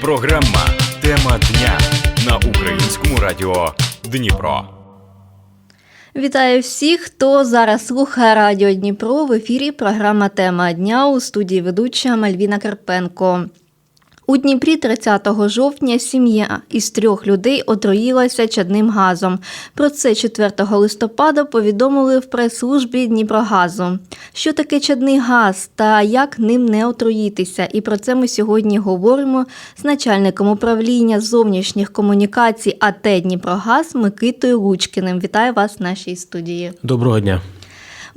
Програма Тема дня на українському радіо Дніпро. Вітаю всіх, хто зараз слухає Радіо Дніпро в ефірі. Програма Тема дня у студії ведуча Мальвіна Карпенко. У Дніпрі 30 жовтня сім'я із трьох людей отруїлася чадним газом. Про це 4 листопада повідомили в прес-службі Дніпрогазу. Що таке чадний газ та як ним не отруїтися? І про це ми сьогодні говоримо з начальником управління зовнішніх комунікацій АТ Дніпрогаз Микитою Лучкіним. Вітаю вас в нашій студії. Доброго дня.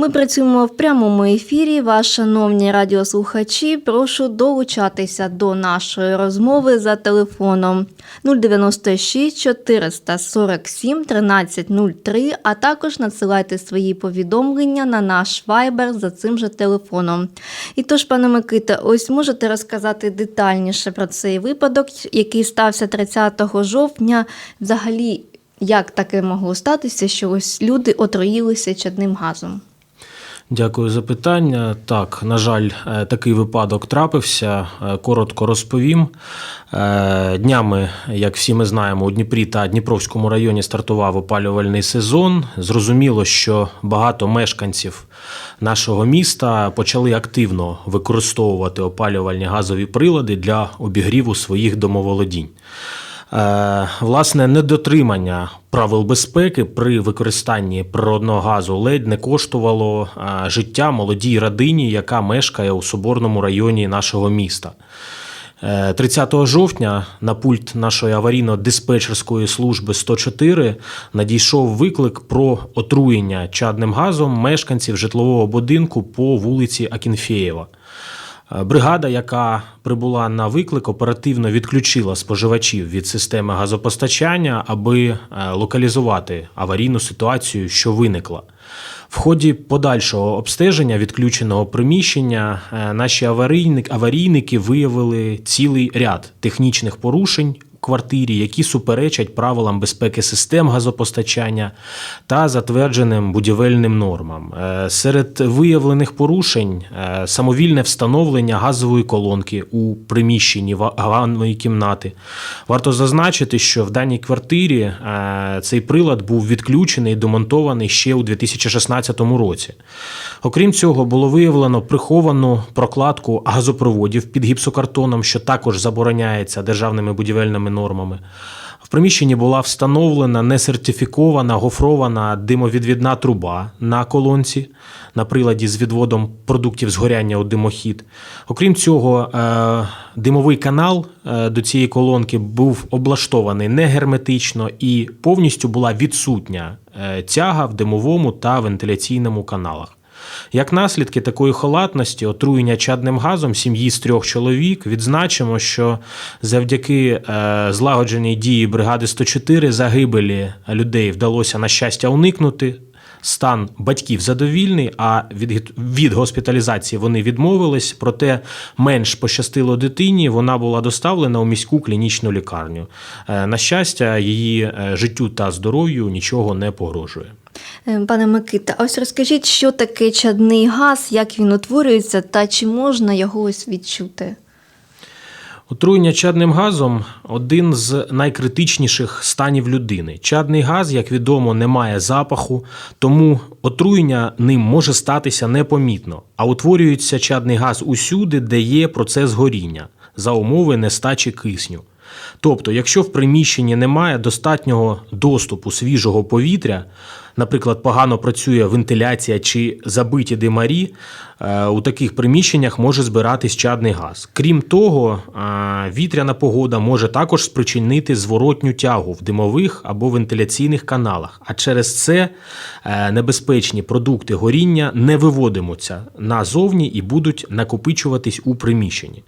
Ми працюємо в прямому ефірі. Вас, шановні радіослухачі, прошу долучатися до нашої розмови за телефоном 096 447 1303, а також надсилайте свої повідомлення на наш вайбер за цим же телефоном. І тож, пане Микита, ось можете розказати детальніше про цей випадок, який стався 30 жовтня. Взагалі, як таке могло статися, що ось люди отруїлися чадним газом? Дякую за питання. Так, на жаль, е, такий випадок трапився. Е, Коротко розповім. Е, Днями, як всі ми знаємо, у Дніпрі та Дніпровському районі стартував опалювальний сезон. Зрозуміло, що багато мешканців нашого міста почали активно використовувати опалювальні газові прилади для обігріву своїх домоволодінь. Е, Власне, недотримання правил безпеки при використанні природного газу ледь не коштувало е, життя молодій родині, яка мешкає у Соборному районі нашого міста. Е, 30 жовтня на пульт нашої аварійно-диспетчерської служби 104 надійшов виклик про отруєння чадним газом мешканців житлового будинку по вулиці Акінфєєва. Бригада, яка прибула на виклик, оперативно відключила споживачів від системи газопостачання, аби е, локалізувати аварійну ситуацію, що виникла. В ході подальшого обстеження відключеного приміщення е, наші аварійник- аварійники виявили цілий ряд технічних порушень квартирі, які суперечать правилам безпеки систем газопостачання та затвердженим будівельним нормам. Е, Серед виявлених порушень е, самовільне встановлення газової колонки у приміщенні ва- ванної кімнати. Варто зазначити, що в даній квартирі е, цей прилад був відключений і демонтований ще у 2016 році. Окрім цього, було виявлено приховану прокладку газопроводів під гіпсокартоном, що також забороняється державними будівельними нормами. В приміщенні була встановлена несертифікована гофрована димовідвідна труба на колонці на приладі з відводом продуктів згоряння у димохід. Окрім цього, е, димовий канал е, до цієї колонки був облаштований не герметично і повністю була відсутня е, тяга в димовому та вентиляційному каналах. Як наслідки такої халатності, отруєння чадним газом сім'ї з трьох чоловік, відзначимо, що завдяки е, злагодженій дії бригади 104 загибелі людей вдалося на щастя уникнути. Стан батьків задовільний, а від, від госпіталізації вони відмовились. Проте менш пощастило дитині. Вона була доставлена у міську клінічну лікарню. Е, На щастя, її е, життю та здоров'ю нічого не погрожує. Е, Пане Микита, ось розкажіть, що таке чадний газ, як він утворюється та чи можна його ось відчути? Отруєння чадним газом один з найкритичніших станів людини. Чадний газ, як відомо, не має запаху, тому отруєння ним може статися непомітно, а утворюється чадний газ усюди, де є процес горіння за умови нестачі кисню. Тобто, якщо в приміщенні немає достатнього доступу свіжого повітря, наприклад, погано працює вентиляція чи забиті димарі, е, у таких приміщеннях може збиратись чадний газ. Крім того, е, вітряна погода може також спричинити зворотню тягу в димових або вентиляційних каналах, а через це е, небезпечні продукти горіння не виводимуться назовні і будуть накопичуватись у приміщенні.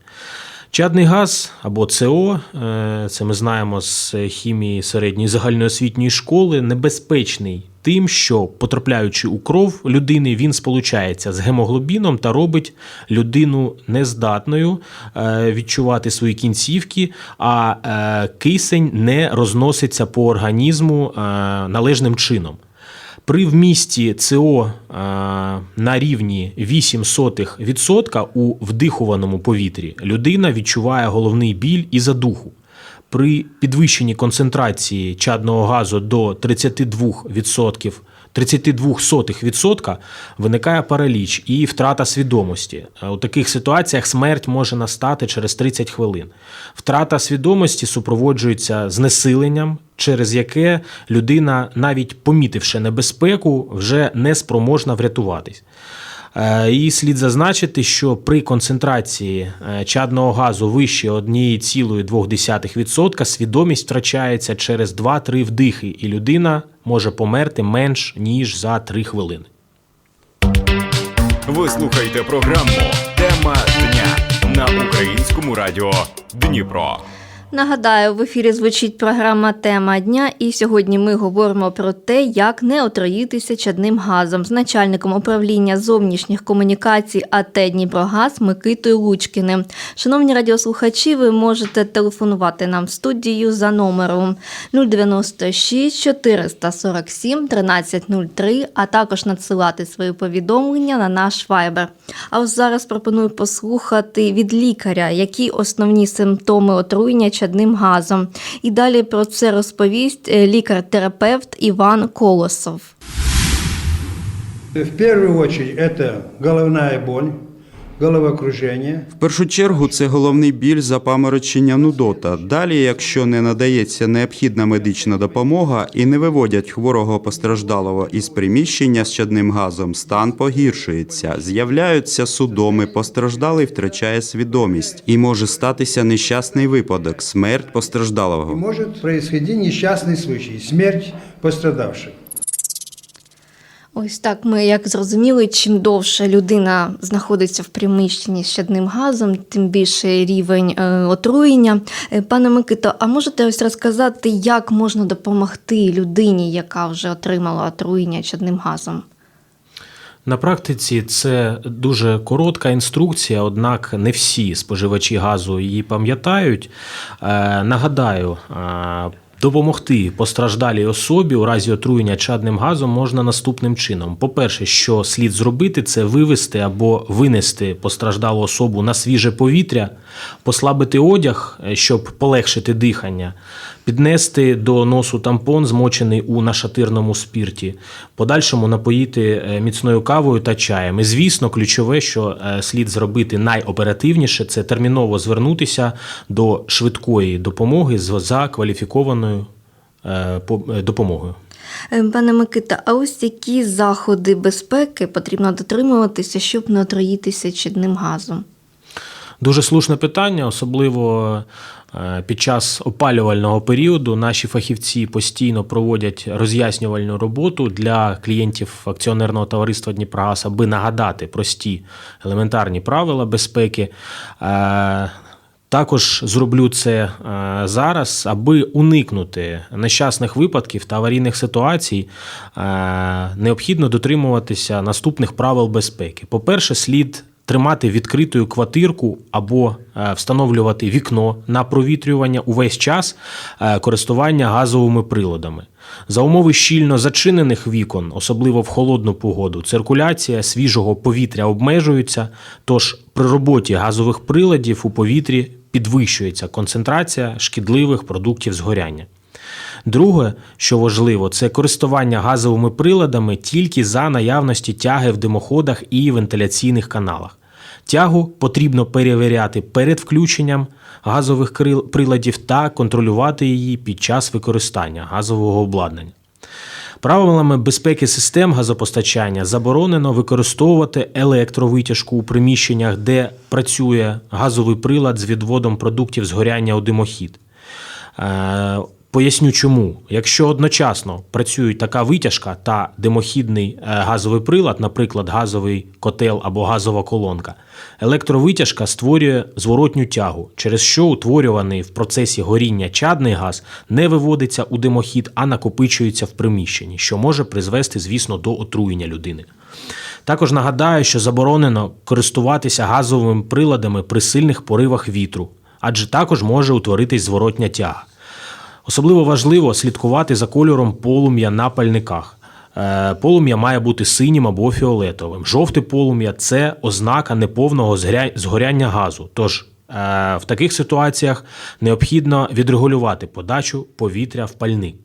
Чадний газ або СО, е, це ми знаємо з хімії середньої загальноосвітньої школи, небезпечний тим, що потрапляючи у кров людини, він сполучається з гемоглобіном та робить людину нездатною е, відчувати свої кінцівки, а е, кисень не розноситься по організму належним чином. При вмісті СО е, на рівні 0,08% у вдихуваному повітрі людина відчуває головний біль і задуху. При підвищенні концентрації чадного газу до 32%, 32% виникає параліч і втрата свідомості. Е, У таких ситуаціях смерть може настати через 30 хвилин. Втрата свідомості супроводжується знесиленням, через яке людина, навіть помітивши небезпеку, вже не спроможна врятуватись. Е, І слід зазначити, що при концентрації е, чадного газу вище 1,2% свідомість втрачається через 2-3 вдихи, і людина може померти менш ніж за 3 хвилини. Ви слухаєте програму Тема дня на українському радіо Дніпро. Нагадаю, в ефірі звучить програма Тема дня, і сьогодні ми говоримо про те, як не отруїтися чадним газом з начальником управління зовнішніх комунікацій АТ Дніпрогаз Микитою Лучкіним. Шановні радіослухачі, ви можете телефонувати нам в студію за номером 096 447 1303, а також надсилати свої повідомлення на наш вайбер. А ось зараз пропоную послухати від лікаря, які основні симптоми отруєння чадним газом. І далі про це розповість е, лікар-терапевт Іван Колосов. В першу чергу це головна боль, В першу чергу це головний біль запаморочення нудота. Далі, якщо не надається необхідна медична допомога і не виводять хворого постраждалого із приміщення з чадним газом, стан погіршується. З'являються судоми, постраждалий втрачає свідомість і може статися нещасний випадок, смерть постраждалого. может происходить несчастный случай, смерть пострадавшего. Ось так ми як зрозуміли, чим довше людина знаходиться в приміщенні з чадним газом, тим більший рівень е, отруєння. Е, Пане Микито, а можете ось розказати, як можна допомогти людині, яка вже отримала отруєння чадним газом? На практиці це дуже коротка інструкція, однак не всі споживачі газу її пам'ятають. Е, Нагадаю, допомогти постраждалій особі у разі отруєння чадним газом можна наступним чином. По-перше, що слід зробити, це вивести або винести постраждалу особу на свіже повітря, послабити одяг, е, щоб полегшити дихання, піднести до носу тампон, змочений у нашатирному спірті, подальшому напоїти е, міцною кавою та чаєм. І звісно, ключове, що е, слід зробити найоперативніше, це терміново звернутися до швидкої допомоги за кваліфікованою по- допомогою. Пане Микита, а ось які заходи безпеки потрібно дотримуватися, щоб не отруїтися чадним газом? Дуже слушне питання, особливо е, під час опалювального періоду наші фахівці постійно проводять роз'яснювальну роботу для клієнтів акціонерного товариства Дніпрогаз, аби нагадати прості елементарні правила безпеки. Е, Також зроблю це е, зараз, аби уникнути нещасних випадків та аварійних ситуацій. Необхідно дотримуватися наступних правил безпеки. По-перше, слід тримати відкритою квартирку або е, встановлювати вікно на провітрювання увесь час е, користування газовими приладами. За умови щільно зачинених вікон, особливо в холодну погоду, циркуляція свіжого повітря обмежується, тож при роботі газових приладів у повітрі підвищується концентрація шкідливих продуктів згоряння. Друге, що важливо, це користування газовими приладами тільки за наявності тяги в димоходах і вентиляційних каналах. Тягу потрібно перевіряти перед включенням газових приладів та контролювати її під час використання газового обладнання. Правилами безпеки систем газопостачання заборонено використовувати електровитяжку у приміщеннях, де працює газовий прилад з відводом продуктів згоряння у димохід. Поясню чому. Якщо одночасно працюють така витяжка та димохідний е, газовий прилад, наприклад, газовий котел або газова колонка, електровитяжка створює зворотню тягу, через що утворюваний в процесі горіння чадний газ не виводиться у димохід, а накопичується в приміщенні, що може призвести, звісно, до отруєння людини. Також нагадаю, що заборонено користуватися газовими приладами при сильних поривах вітру, адже також може утворитись зворотня тяга. Особливо важливо слідкувати за кольором полум'я на пальниках. е, полум'я має бути синім або фіолетовим. Жовте полум'я це ознака неповного згоряння газу. Тож е, в таких ситуаціях необхідно відрегулювати подачу повітря в пальник.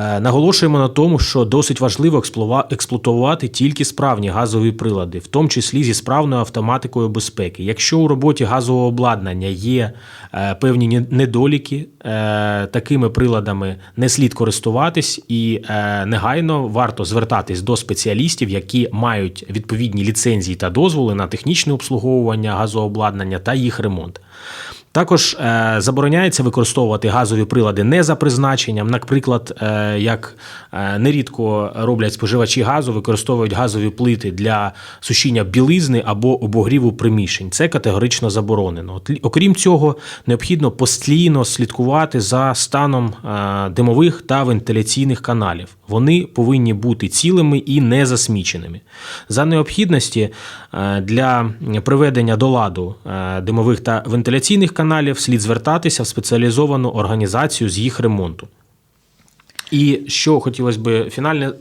Е, Наголошуємо на тому, що досить важливо експлуа- експлуатувати тільки справні газові прилади, в тому числі зі справною автоматикою безпеки. Якщо у роботі газового обладнання є е, певні ні- недоліки, е, такими приладами не слід користуватись і негайно варто звертатись до спеціалістів, які мають відповідні ліцензії та дозволи на технічне обслуговування газообладнання та їх ремонт. Також е, забороняється використовувати газові прилади не за призначенням. Наприклад, е, як е, нерідко роблять споживачі газу, використовують газові плити для сушіння білизни або обогріву приміщень. Це категорично заборонено. Окрім цього, необхідно постійно слідкувати за станом е, димових та вентиляційних каналів. Вони повинні бути цілими і не засміченими. За необхідності е, для приведення до ладу е, димових та вентиляційних каналів слід звертатися в спеціалізовану організацію з їх ремонту. І що хотілося б фінально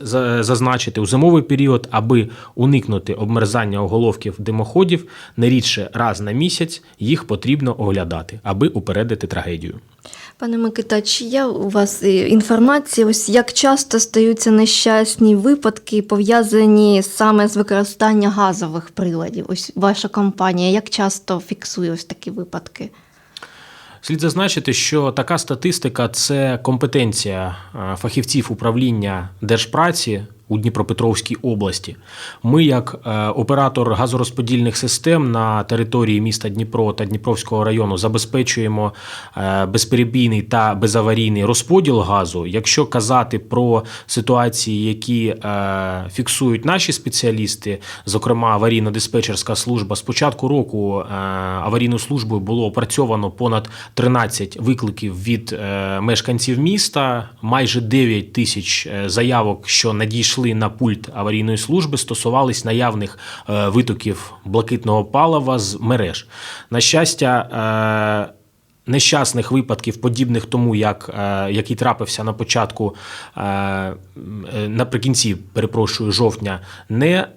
зазначити у зимовий період, аби уникнути обмерзання оголовків димоходів, не рідше раз на місяць їх потрібно оглядати, аби упередити трагедію. Пане Микита, чи є у вас е, інформація, ось як часто стаються нещасні випадки, пов'язані саме з використанням газових приладів? Ось ваша компанія, як часто фіксує ось такі випадки? Слід зазначити, що така статистика це компетенція е, фахівців управління держпраці у Дніпропетровській області. Ми, як е, оператор газорозподільних систем на території міста Дніпро та Дніпровського району, забезпечуємо е, безперебійний та безаварійний розподіл газу. Якщо казати про ситуації, які е, фіксують наші спеціалісти, зокрема аварійно-диспетчерська служба, з початку року аварійною службою було опрацьовано понад 13 викликів від мешканців міста, майже 9 тисяч заявок, що надійшли на пульт аварійної служби, стосувались наявних е, витоків блакитного палива з мереж. На щастя, е, Нещасних випадків, подібних тому, як, е, який трапився на початку наприкінці, перепрошую, жовтня, не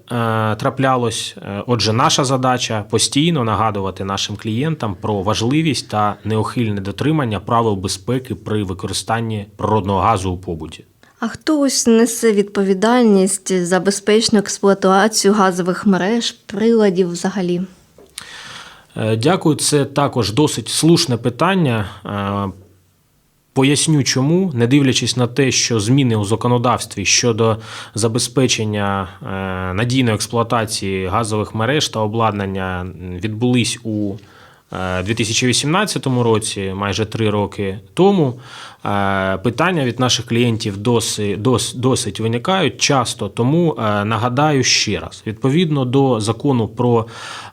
траплялось. Отже, наша задача постійно нагадувати нашим клієнтам про важливість та неухильне дотримання правил безпеки при використанні природного газу у побуті. А хто ось несе відповідальність за безпечну експлуатацію газових мереж, приладів взагалі? Е, Дякую, це також досить слушне питання. Е, Поясню, чому, не дивлячись на те, що зміни у законодавстві щодо забезпечення е, надійної експлуатації газових мереж та обладнання відбулись у 2018 році, майже три роки тому. Е, Питання від наших клієнтів досить, досить, досить виникають часто, тому е, нагадаю ще раз: відповідно до закону про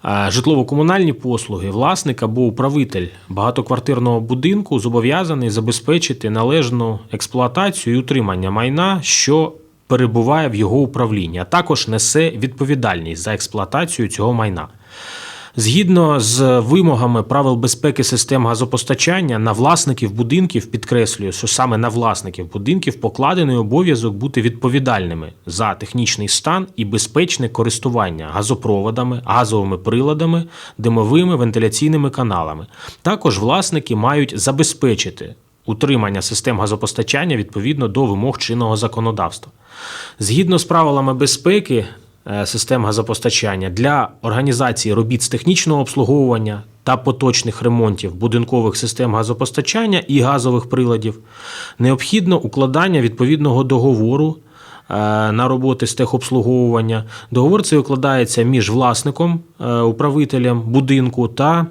е, житлово-комунальні послуги, власник або управитель багатоквартирного будинку зобов'язаний забезпечити належну експлуатацію і утримання майна, що перебуває в його управлінні, а також несе відповідальність за експлуатацію цього майна. Згідно з вимогами правил безпеки систем газопостачання, на власників будинків підкреслюю, що саме на власників будинків покладений обов'язок бути відповідальними за технічний стан і безпечне користування газопроводами, газовими приладами, димовими вентиляційними каналами. Також власники мають забезпечити утримання систем газопостачання відповідно до вимог чинного законодавства. Згідно з правилами безпеки систем газопостачання для організації робіт з технічного обслуговування та поточних ремонтів будинкових систем газопостачання і газових приладів необхідно укладання відповідного договору е, на роботи з техобслуговування. Договор цей укладається між власником, е, управителем будинку та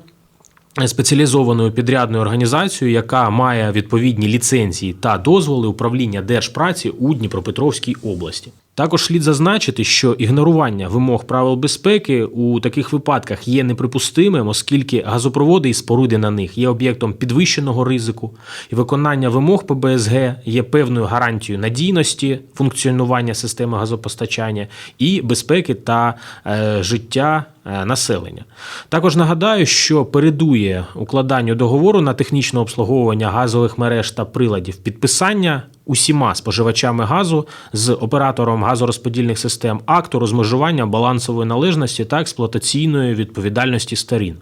спеціалізованою підрядною організацією, яка має відповідні ліцензії та дозволи управління держпраці у Дніпропетровській області. Також слід зазначити, що ігнорування вимог правил безпеки у таких випадках є неприпустимим, оскільки газопроводи і споруди на них є об'єктом підвищеного ризику, і виконання вимог ПБСГ є певною гарантією надійності функціонування системи газопостачання і безпеки та е, життя населення. Також нагадаю, що передує укладанню договору на технічне обслуговування газових мереж та приладів підписання усіма споживачами газу з оператором газорозподільних систем акту розмежування балансової належності та експлуатаційної відповідальності сторін.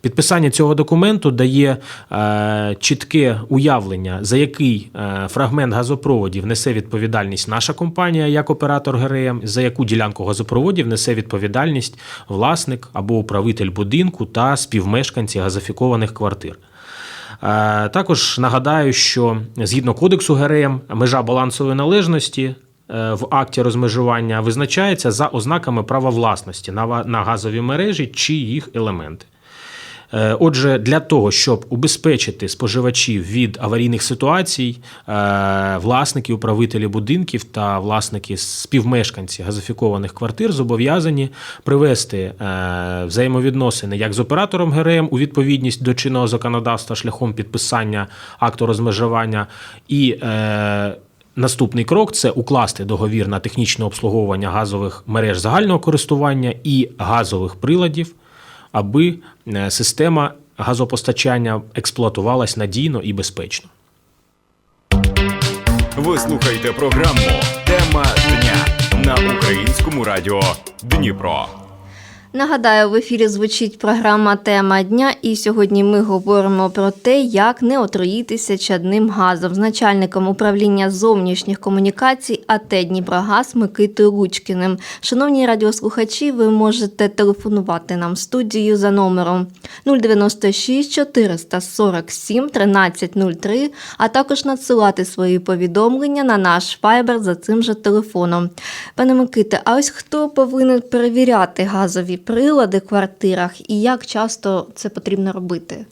Підписання цього документу дає е, чітке уявлення, за який е, фрагмент газопроводів несе відповідальність наша компанія як оператор ГРМ, за яку ділянку газопроводів несе відповідальність власник або управитель будинку та співмешканці газифікованих квартир. Е, Також нагадаю, що згідно кодексу ГРМ межа балансової належності е, в акті розмежування визначається за ознаками права власності на газові мережі чи їх елементи. Е, Отже, для того, щоб убезпечити споживачів від аварійних ситуацій, е, власники, управителі будинків та власники співмешканці газифікованих квартир зобов'язані привести е, взаємовідносини як з оператором ГРМ у відповідність до чинного законодавства шляхом підписання акту розмежування і Наступний крок це укласти договір на технічне обслуговування газових мереж загального користування і газових приладів, аби е, система газопостачання експлуатувалась надійно і безпечно. Ви слухаєте програму Тема дня на українському радіо Дніпро. Нагадаю, в ефірі звучить програма Тема дня, і сьогодні ми говоримо про те, як не отруїтися чадним газом з начальником управління зовнішніх комунікацій АТ Дніпрогаз Микитою Лучкіним. Шановні радіослухачі, ви можете телефонувати нам в студію за номером 096 447 1303, а також надсилати свої повідомлення на наш файбер за цим же телефоном. Пане Миките, а ось хто повинен перевіряти газові прилади в квартирах і як часто це потрібно робити?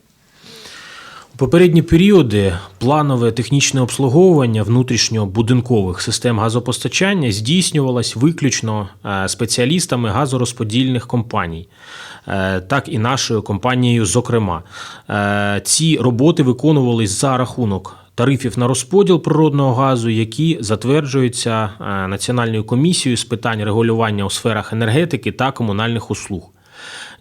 У попередні періоди планове технічне обслуговування внутрішньобудинкових систем газопостачання здійснювалось виключно е, спеціалістами газорозподільних компаній, е, так і нашою компанією, зокрема. Е, Ці роботи виконувались за рахунок. Тарифів на розподіл природного газу, які затверджуються е, Національною комісією з питань регулювання у сферах енергетики та комунальних услуг.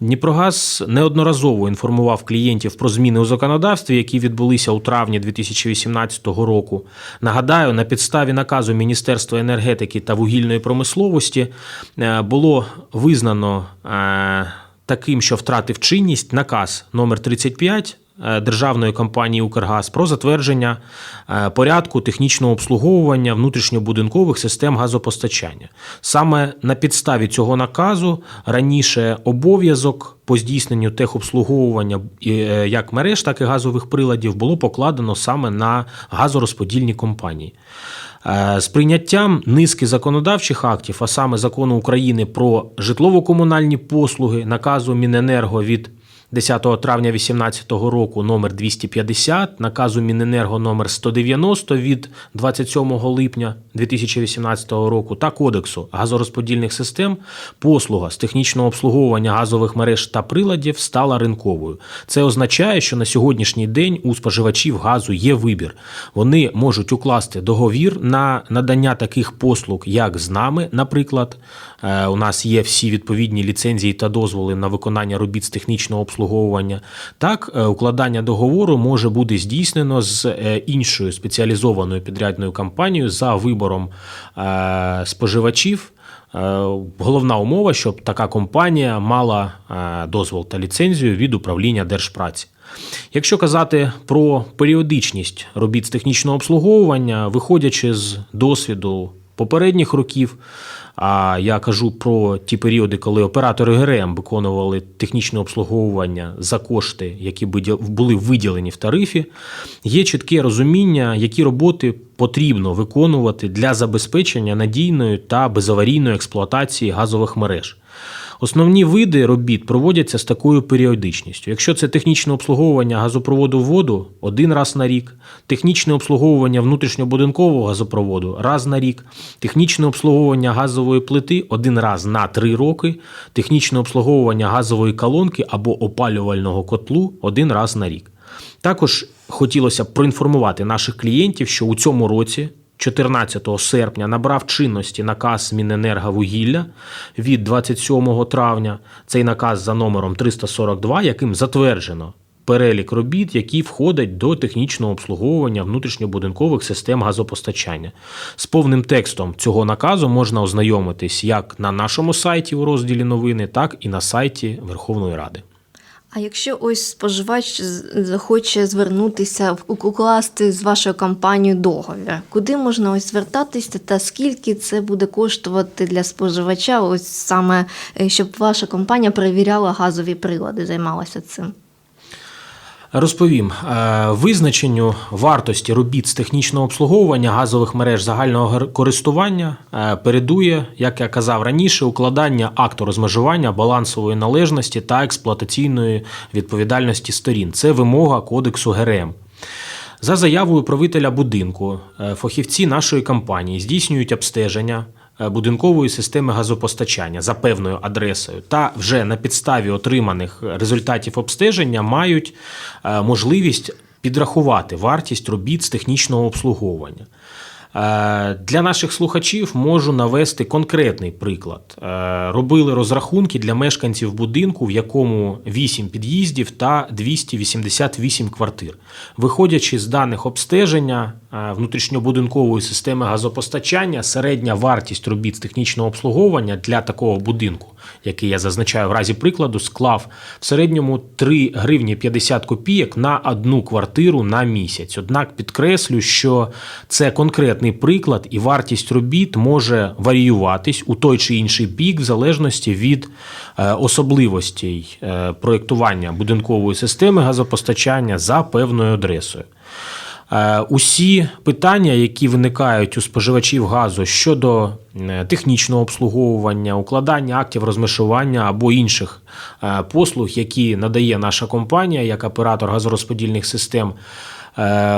Дніпрогаз неодноразово інформував клієнтів про зміни у законодавстві, які відбулися у травні 2018 року. Нагадаю, на підставі наказу Міністерства енергетики та вугільної промисловості е, було визнано е, таким, що втратив чинність наказ номер 35 е, Державної компанії Укргаз про затвердження е, порядку технічного обслуговування внутрішньобудинкових систем газопостачання. Саме на підставі цього наказу раніше обов'язок по здійсненню техобслуговування е, як мереж, так і газових приладів було покладено саме на газорозподільні компанії. Е, З прийняттям низки законодавчих актів, а саме закону України про житлово-комунальні послуги, наказу Міненерго від 10 травня 2018 року номер 250, наказу Міненерго номер 190 від 27 липня 2018 року та Кодексу газорозподільних систем послуга з технічного обслуговування газових мереж та приладів стала ринковою. Це означає, що на сьогоднішній день у споживачів газу є вибір. Вони можуть укласти договір на надання таких послуг, як з нами, наприклад. Е, У нас є всі відповідні ліцензії та дозволи на виконання робіт з технічного обслуговування. Так, е, укладання договору може бути здійснено з е, іншою спеціалізованою підрядною компанією за вибором е, споживачів. Головна умова, щоб така компанія мала дозвол та ліцензію від управління держпраці. Якщо казати про періодичність робіт з технічного обслуговування, виходячи з досвіду попередніх років, а я кажу про ті періоди, коли оператори ГРМ виконували технічне обслуговування за кошти, які були виділені в тарифі, є чітке розуміння, які роботи потрібно виконувати для забезпечення надійної та безаварійної експлуатації газових мереж. Основні види робіт проводяться з такою періодичністю. Якщо це технічне обслуговування газопроводу воду один раз на рік, технічне обслуговування внутрішньобудинкового газопроводу раз на рік, технічне обслуговування газової плити один раз на три роки, технічне обслуговування газової колонки або опалювального котлу один раз на рік. Також хотілося б проінформувати наших клієнтів, що у цьому році 14 серпня набрав чинності наказ Міненерговугілля від 27 травня. Цей наказ за номером 342, яким затверджено перелік робіт, які входять до технічного обслуговування внутрішньобудинкових систем газопостачання. З повним текстом цього наказу можна ознайомитись як на нашому сайті у розділі новини, так і на сайті Верховної Ради. А якщо ось споживач захоче звернутися укласти з вашою компанією договір, куди можна ось звертатися та скільки це буде коштувати для споживача, ось саме е, щоб ваша компанія перевіряла газові прилади, займалася цим? Розповім Е, визначенню вартості робіт з технічного обслуговування газових мереж загального користування е, передує, як я казав раніше, укладання акту розмежування балансової належності та експлуатаційної відповідальності сторін. Це вимога кодексу ГРМ. За заявою правителя будинку, е, фахівці нашої компанії здійснюють обстеження будинкової системи газопостачання за певною адресою та вже на підставі отриманих результатів обстеження мають е, можливість підрахувати вартість робіт з технічного обслуговування. Е, Для наших слухачів можу навести конкретний приклад. Е, Робили розрахунки для мешканців будинку, в якому 8 під'їздів та 288 квартир. Виходячи з даних обстеження е, внутрішньобудинкової системи газопостачання, середня вартість робіт з технічного обслуговування для такого будинку, який я зазначаю в разі прикладу, склав в середньому 3 гривні 50 копійок на одну квартиру на місяць. Однак підкреслю, що це конкретний приклад, і вартість робіт може варіюватись у той чи інший бік в залежності від е, особливостей е, проєктування будинкової системи газопостачання за певною адресою. Е, Усі питання, які виникають у споживачів газу щодо е, технічного обслуговування, укладання актів розмежування або інших е, послуг, які надає наша компанія як оператор газорозподільних систем,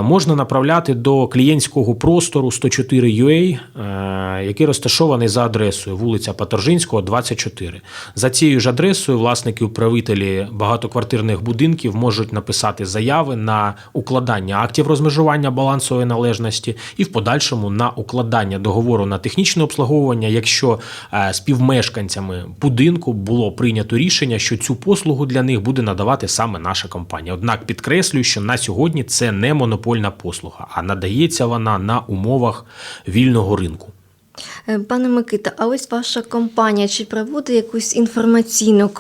можна направляти до клієнтського простору 104 UA, е, який розташований за адресою вулиця Паторжинського, 24. За цією ж адресою власники управителі багатоквартирних будинків можуть написати заяви на укладання актів розмежування балансової належності і в подальшому на укладання договору на технічне обслуговування, якщо е, співмешканцями будинку було прийнято рішення, що цю послугу для них буде надавати саме наша компанія. Однак підкреслюю, що на сьогодні це не монопольна послуга, а надається вона на умовах вільного ринку. Е, Пане Микита, а ось ваша компанія чи проводить якусь інформаційну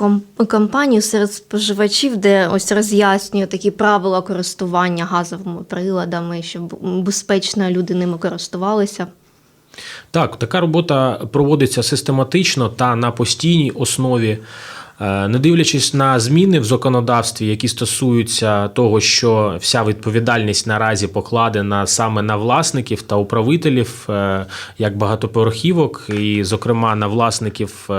кампанію серед споживачів, де ось роз'яснює такі правила користування газовими приладами, щоб безпечно люди ними користувалися? Так, така робота проводиться систематично та на постійній основі. Е, Не дивлячись на зміни в законодавстві, які стосуються того, що вся відповідальність наразі покладена саме на власників та управителів е, як багатоповерхівок, і, зокрема, на власників е,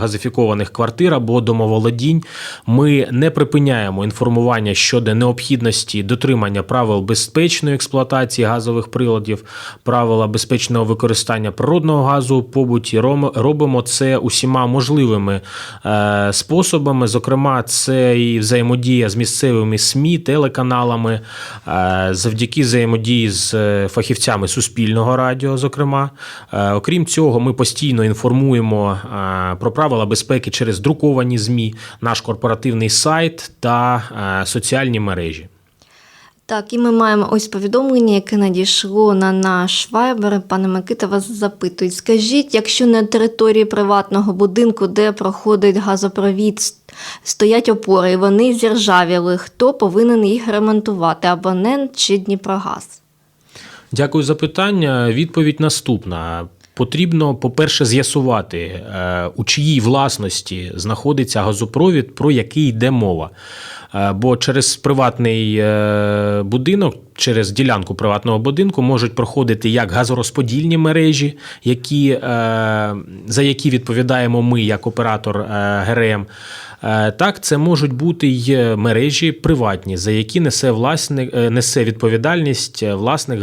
газифікованих квартир або домоволодінь, ми не припиняємо інформування щодо необхідності дотримання правил безпечної експлуатації газових приладів, правила безпечного використання природного газу побуті. Робимо це усіма можливими способами. Зокрема, це і взаємодія з місцевими СМІ, телеканалами, е, завдяки взаємодії з е, фахівцями Суспільного радіо. Зокрема, Е, окрім цього, ми постійно інформуємо про правила безпеки через друковані ЗМІ, наш корпоративний сайт та соціальні мережі. Так, і ми маємо ось повідомлення, яке надійшло на наш вайбер. Пане Микита, вас запитують. Скажіть, якщо на території приватного будинку, де проходить газопровід, стоять опори, і вони зіржавіли, хто повинен їх ремонтувати? Абонент чи Дніпрогаз? Дякую за питання. Відповідь наступна. Потрібно, по-перше, з'ясувати, е, у чиїй власності знаходиться газопровід, про який йде мова. Е, Бо через приватний е, будинок, через ділянку приватного будинку можуть проходити як газорозподільні мережі, які, е, за які відповідаємо ми як оператор ГРМ. Так, це можуть бути й мережі приватні, за які несе власник несе відповідальність власник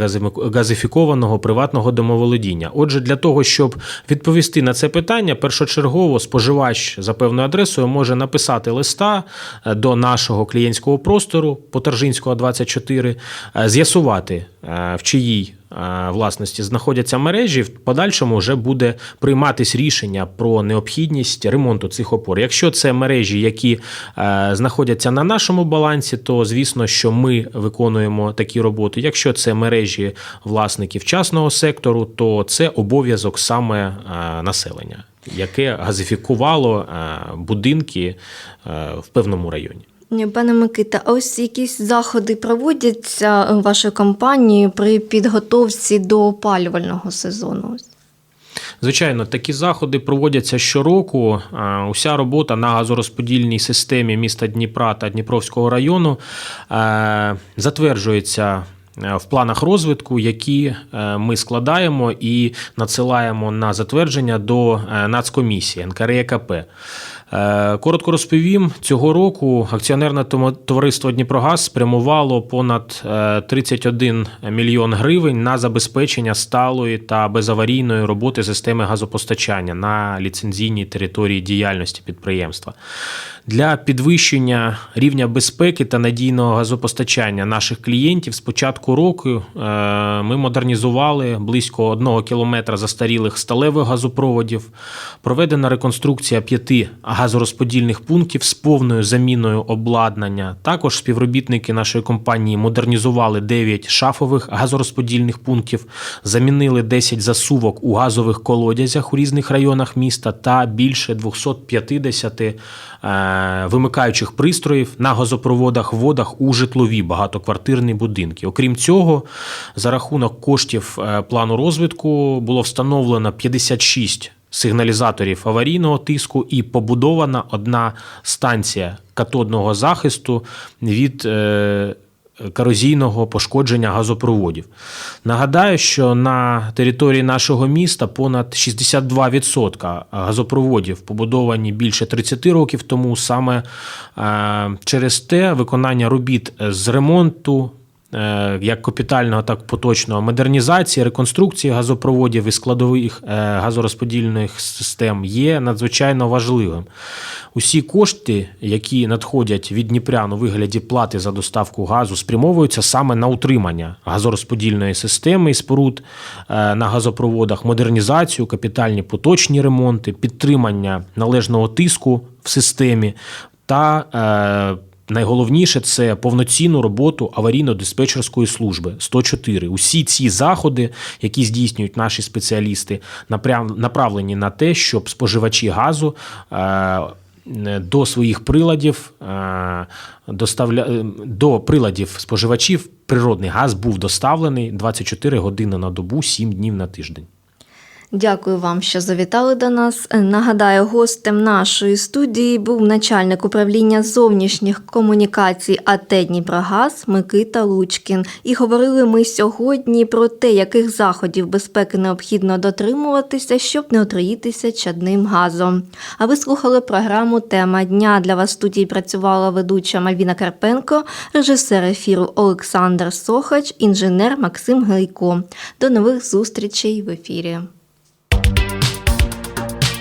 газифікованого приватного домоволодіння. Отже, для того, щоб відповісти на це питання, першочергово споживач за певною адресою може написати листа до нашого клієнтського простору Потаржинського 24, е, з'ясувати, е, в чиїй е, власності знаходяться мережі, в подальшому вже буде прийматись рішення про необхідність ремонту цих опор. Якщо це мережі, які знаходяться на нашому балансі, то звісно, що ми виконуємо такі роботи. Якщо це мережі власників частного сектору, то це обов'язок саме населення, яке газифікувало будинки в певному районі. Пане Микита, ось якісь заходи проводяться вашою компанією при підготовці до опалювального сезону? Звичайно, такі заходи проводяться щороку. Уся робота на газорозподільній системі міста Дніпра та Дніпровського району е, затверджується. е, В планах розвитку, які е, ми складаємо і надсилаємо на затвердження до Нацкомісії НКРЕКП. Е, Коротко розповім, цього року акціонерне товариство Дніпрогаз спрямувало понад е, 31 мільйон гривень на забезпечення сталої та безаварійної роботи системи газопостачання на ліцензійній території діяльності підприємства. Для підвищення рівня безпеки та надійного газопостачання наших клієнтів з початку року е, ми модернізували близько одного кілометра застарілих сталевих газопроводів. Проведена реконструкція п'яти газорозподільних пунктів з повною заміною обладнання. Також співробітники нашої компанії модернізували 9 шафових газорозподільних пунктів, замінили 10 засувок у газових колодязях у різних районах міста та більше 250 е, вимикаючих пристроїв на газопроводах, водах у житлові багатоквартирні будинки. Окрім цього, за рахунок коштів е, плану розвитку було встановлено 56 сигналізаторів аварійного тиску і побудована одна станція катодного захисту від. е, Корозійного пошкодження газопроводів. Нагадаю, що на території нашого міста понад 62% газопроводів побудовані більше 30 років тому. Саме е, через те виконання робіт з ремонту як капітального, так поточного модернізації, реконструкції газопроводів і складових е, газорозподільних систем є надзвичайно важливим. Усі кошти, які надходять від Дніпрян у вигляді плати за доставку газу, спрямовуються саме на утримання газорозподільної системи і споруд е, на газопроводах, модернізацію, капітальні поточні ремонти, підтримання належного тиску в системі та е, Найголовніше це повноцінну роботу аварійно-диспетчерської служби 104. Усі ці заходи, які здійснюють наші спеціалісти, направлені на те, щоб споживачі газу е, до своїх приладів е, доставля... е, до приладів споживачів природний газ був доставлений 24 години на добу, 7 днів на тиждень. Дякую вам, що завітали до нас. Нагадаю, гостем нашої студії був начальник управління зовнішніх комунікацій АТ Дніпрогаз Микита Лучкін. І говорили ми сьогодні про те, яких заходів безпеки необхідно дотримуватися, щоб не отруїтися чадним газом. А ви слухали програму Тема дня. Для вас в студії працювала ведуча Мальвіна Карпенко, режисер ефіру Олександр Сохач, інженер Максим Гайко. До нових зустрічей в ефірі.